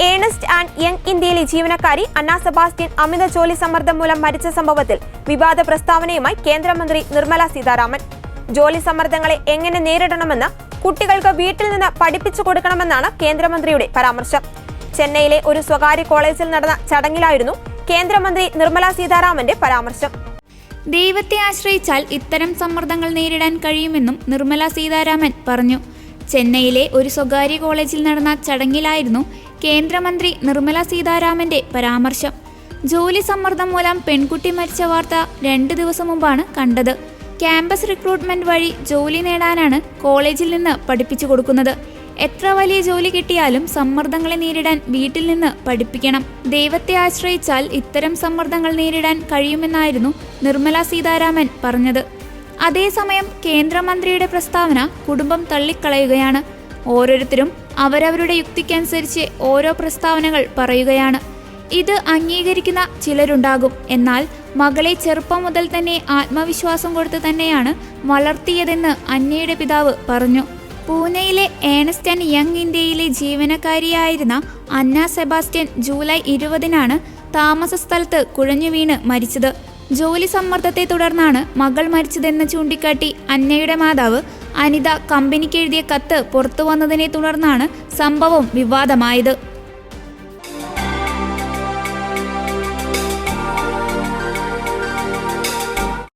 Ernst and young ഇന്ത്യയിലെ ജീവനക്കാരി അന്ന Sebastian അമിത ജോലി സമ്മർദ്ദം മൂലം മരിച്ച സംഭവത്തിൽ വിവാദ പ്രസ്താവനയുമായി കേന്ദ്രമന്ത്രി നിർമ്മല സീതാരാമൻ. ജോലി സമ്മർദ്ദങ്ങളെ എങ്ങനെ നേരിടണമെന്ന് കുട്ടികൾക്ക് വീട്ടിൽ നിന്ന് പഠിപ്പിച്ചു കൊടുക്കണമെന്നാണ് കേന്ദ്രമന്ത്രിയുടെ പരാമർശം. ചെന്നൈയിലെ ഒരു സ്വകാര്യ കോളേജിൽ നടന്ന ചടങ്ങിലായിരുന്നു കേന്ദ്രമന്ത്രി നിർമ്മല സീതാരാമന്റെ പരാമർശം. ദൈവത്തെ ആശ്രയിച്ചാൽ ഇത്തരം സമ്മർദ്ദങ്ങൾ നേരിടാൻ കഴിയുമെന്നും നിർമ്മല സീതാരാമൻ പറഞ്ഞു. ചെന്നൈയിലെ ഒരു സ്വകാര്യ കോളേജിൽ നടന്ന ചടങ്ങിലായിരുന്നു കേന്ദ്രമന്ത്രി നിർമ്മല സീതാരാമന്റെ പരാമർശം. ജോലി സമ്മർദ്ദം മൂലം പെൺകുട്ടി മരിച്ച വാർത്ത രണ്ട് ദിവസം മുമ്പാണ് കണ്ടത്. ക്യാമ്പസ് റിക്രൂട്ട്മെന്റ് വഴി ജോലി നേടാനാണ് കോളേജിൽ നിന്ന് പഠിപ്പിച്ചു കൊടുക്കുന്നത്. എത്ര വലിയ ജോലി കിട്ടിയാലും സമ്മർദ്ദങ്ങളെ നേരിടാൻ വീട്ടിൽ നിന്ന് പഠിപ്പിക്കണം. ദൈവത്തെ ആശ്രയിച്ചാൽ ഇത്തരം സമ്മർദ്ദങ്ങൾ നേരിടാൻ കഴിയുമെന്നായിരുന്നു നിർമ്മല സീതാരാമൻ പറഞ്ഞത്. അതേസമയം കേന്ദ്രമന്ത്രിയുടെ പ്രസ്താവന കുടുംബം തള്ളിക്കളയുകയാണ്. ഓരോരുത്തരും അവരവരുടെ യുക്തിക്കനുസരിച്ച് ഓരോ പ്രസ്താവനകൾ പറയുകയാണ്. ഇത് അംഗീകരിക്കുന്ന ചിലരുണ്ടാകും. എന്നാൽ മകളെ ചെറുപ്പം മുതൽ തന്നെ ആത്മവിശ്വാസം കൊടുത്ത് തന്നെയാണ് വളർത്തിയതെന്ന് അന്നയുടെ പിതാവ് പറഞ്ഞു. പൂനെയിലെ ഏണസ്റ്റ് യങ് ഇന്ത്യയിലെ ജീവനക്കാരിയായിരുന്ന അന്ന സെബാസ്റ്റ്യൻ ജൂലൈ ഇരുപതിനാണ് താമസ സ്ഥലത്ത് കുഴഞ്ഞു വീണ് മരിച്ചത്. ജോലി സമ്മർദ്ദത്തെ തുടർന്നാണ് മകൾ മരിച്ചതെന്ന് ചൂണ്ടിക്കാട്ടി അന്നയുടെ മാതാവ് അനിത കമ്പനിക്ക് എഴുതിയ കത്ത് പുറത്തു വന്നതിനെ തുടർന്നാണ് സംഭവം വിവാദമായത്